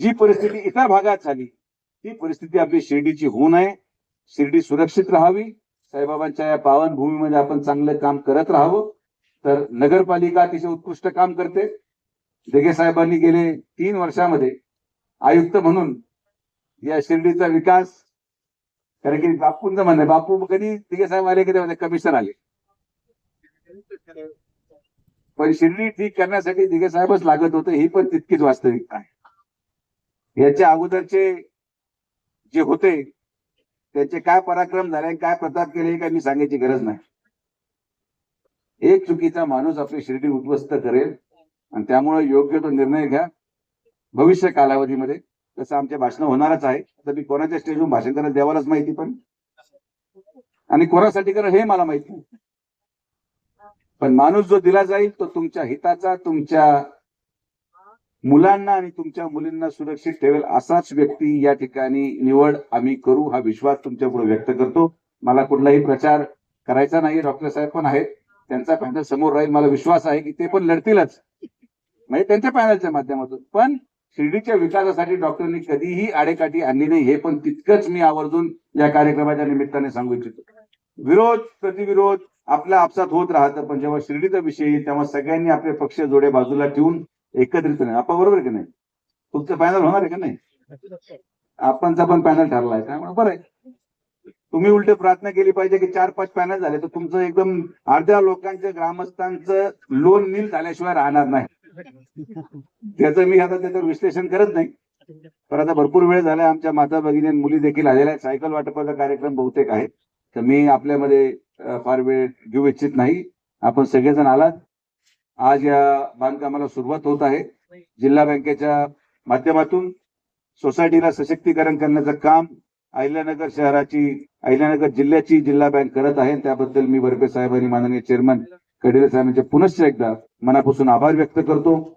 जी परिस्थिती इतर भागात झाली ती परिस्थिती आपली शिर्डीची होऊ नये. शिर्डी सुरक्षित राहावी. साईबाबांच्या या पावनभूमीमध्ये आपण चांगलं काम करत राहावं. तर नगरपालिका अतिशय उत्कृष्ट काम करते. दिघे साहेबांनी गेले तीन वर्षामध्ये आयुक्त म्हणून या शिर्डीचा विकास कारण की बापूंचं म्हणणं आहे, बापू कधी दिघे साहेब आले की ते कमिशनर आले. पण शिर्डी ठीक करण्यासाठी दिघे साहेबच लागत होते ही पण तितकीच वास्तविकता आहे. याच्या अगोदरचे जे होते त्याचे काय पराक्रम झाले काय प्रताप केले हे काय मी सांगायची गरज नाही. एक चुकीचा माणूस आपली शिर्डी उद्ध्वस्त करेल आणि त्यामुळे योग्य तो निर्णय घ्या. भविष्य कालावधीमध्ये तसं आमचे भाषण होणारच आहे. तर मी कोणाच्या स्टेजवर भाषण करायला देवालाच माहिती पण. आणि कोणासाठी करेल हे मला माहिती नाही. पण माणूस जो दिला जाईल तो तुमच्या हिताचा तुमच्या मुलांना आणि तुमच्या मुलींना सुरक्षित ठेवेल असाच व्यक्ती या ठिकाणी निवड आम्ही करू हा विश्वास तुमच्यापुढे व्यक्त करतो. मला कुठलाही प्रचार करायचा नाही डॉक्टर साहेब पण आहेत. त्यांचा पॅनल समोर राहील मला विश्वास आहे की ते पण लढतीलच. म्हणजे त्यांच्या पॅनलच्या माध्यमातून. पण शिर्डीच्या विकासासाठी डॉक्टरांनी कधीही आडेकाठी आणली नाही हे पण तितकंच मी आवर्जून या कार्यक्रमाच्या निमित्ताने सांगू इच्छितो. विरोध प्रतिविरोध आपल्या आपसात होत राहतं पण जेव्हा शिर्डीचा विषय येईल तेव्हा सगळ्यांनी आपले पक्ष जोडे बाजूला ठेवून एकत्रितपणे. आपण बरोबर आहे की नाही? तुमचं पॅनल होणार आहे का नाही? आपणचा पण पॅनल ठरलाय त्यामुळे बरं आहे. तुम्ही उलट प्रार्थना केली पाहिजे की चार पाच पॅनल झाले तर तुमचं एकदम अर्ध्या लोकांचं ग्रामस्थांचं लोन नील झाल्याशिवाय राहणार नाही. त्याचं मी आता त्याचं विश्लेषण करत नाही. पण आता भरपूर वेळ झाला आमच्या माता भगिनी आणि मुली देखील आलेल्या आहेत. सायकल वाटपाचा कार्यक्रम बहुतेक आहे. तर मी आपल्यामध्ये फार वेळ घेऊ इच्छित नाही. आपण सगळेजण आलात. आज या बांधकामाला सुरुवात होत आहे. जिल्हा बँकेच्या माध्यमातून सोसायटीला सशक्तीकरण करण्याचं काम अहिल्यानगर शहराची अहिल्यानगर जिल्ह्याची जिल्हा बँक करत आहे. त्याबद्दल मी बर्फे साहेब आणि माननीय चेअरमन कडिरे साहेबांचे पुनश्च एकदा मनापासून आभार व्यक्त करतो.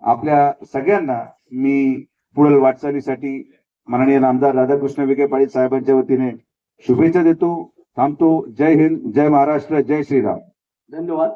आपल्या सगळ्यांना मी पुढील वाटचालीसाठी माननीय आमदार राधाकृष्ण विखे पाटील साहेबांच्या वतीने शुभेच्छा देतो. थांबतो. जय हिंद जय महाराष्ट्र जय श्रीराम. धन्यवाद.